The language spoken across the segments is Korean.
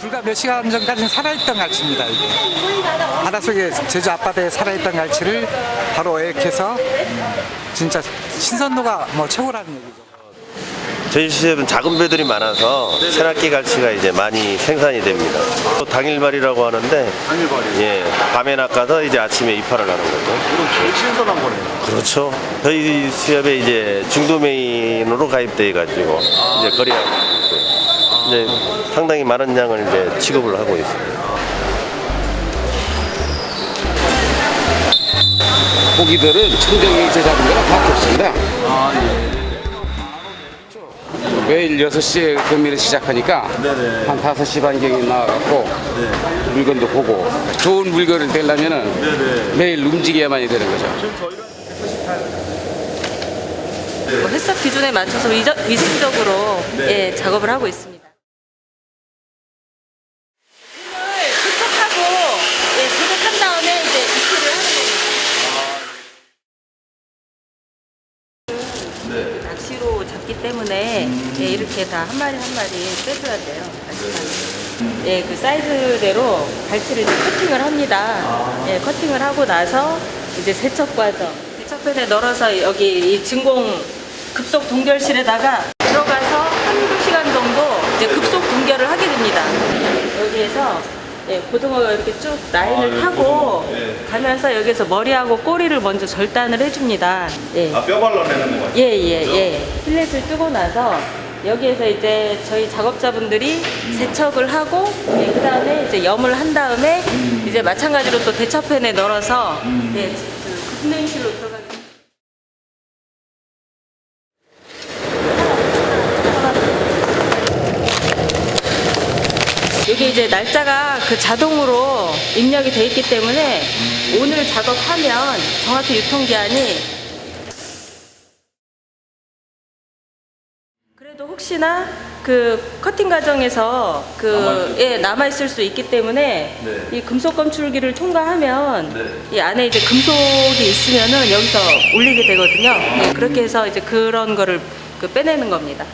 불과 몇 시간 전까지는 살아있던 갈치입니다. 이게. 바닷속에 제주 앞바다에 살아있던 갈치를 바로 어획해서 진짜 신선도가 뭐 최고라는 얘기죠. 제주시에는 작은 배들이 많아서 새낚기 갈치가 이제 많이 생산이 됩니다. 또 당일발이라고 하는데 당일발이. 예, 밤에 낚아서 이제 아침에 입하를 하는 거죠. 이건 제일 신선한 거네요. 그렇죠. 저희 수협에 이제 중도메인으로 가입돼 가지고 이제 거래하고 있고요. 이제 상당히 많은 양을 이제 취급을 하고 있습니다. 고기들은 청정에서 잡은 거랑 바뀌었습니다. 매일 6시에 경매를 시작하니까 네네. 한 5시 반경에 나와갖고 물건도 보고 좋은 물건을 되려면은 네네. 매일 움직여야만이 되는 거죠. 뭐 햇섭 기준에 맞춰서 위저, 위생적으로 예, 작업을 하고 있습니다. 오늘 세척하고 예, 세척한 다음에 이제 입수를 하는 낚시로 잡기 때문에 예, 이렇게 다 한 마리 한 마리 빼줘야 돼요. 낚시는. 예, 그 사이즈대로 갈치를 이제 커팅을 합니다. 예, 커팅을 하고 나서 이제 세척 과정. 세척팬에 널어서 여기 이 진공 급속 동결실에다가 들어가서 한두 시간 정도 이제 급속 동결을 하게 됩니다. 여기에서 예, 고등어가 이렇게 쭉 라인을 타고 가면서 여기서 머리하고 꼬리를 먼저 절단을 해줍니다. 예. 아, 뼈 발라내는 거 예, 예, 예. 필렛을 뜨고 나서 여기에서 이제 저희 작업자분들이 세척을 하고 예, 그 다음에 이제 염을 한 다음에 이제 마찬가지로 또 대처팬에 널어서 예, 그 급냉실로 들어가게 이게 이제 날짜가 그 자동으로 입력이 돼 있기 때문에 오늘 작업하면 정확히 유통기한이 그래도 혹시나 그 커팅 과정에서 그 예, 남아 있을 수 있기 때문에 네. 이 금속 검출기를 통과하면 이 안에 이제 금속이 있으면은 여기서 올리게 되거든요. 예, 그렇게 해서 이제 그런 거를 그 빼내는 겁니다.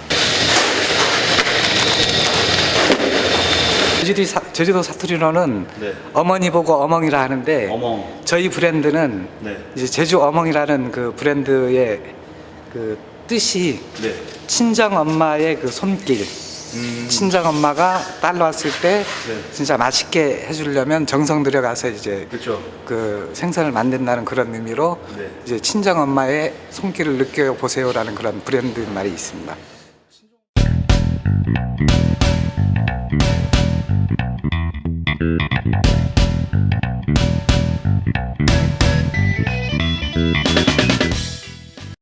제주도, 사, 제주도 사투리로는 네. 어머니 보고 어멍이라 하는데 어멍. 저희 브랜드는 네. 이제 제주 어멍이라는 그 브랜드의 그 뜻이 네. 친정 엄마의 그 손길. 친정 엄마가 딸 왔을 때 네. 진짜 맛있게 해주려면 정성 들여가서 이제 그렇죠. 그 생선을 만든다는 그런 의미로 네. 이제 친정 엄마의 손길을 느껴 보세요라는 그런 브랜드 말이 있습니다.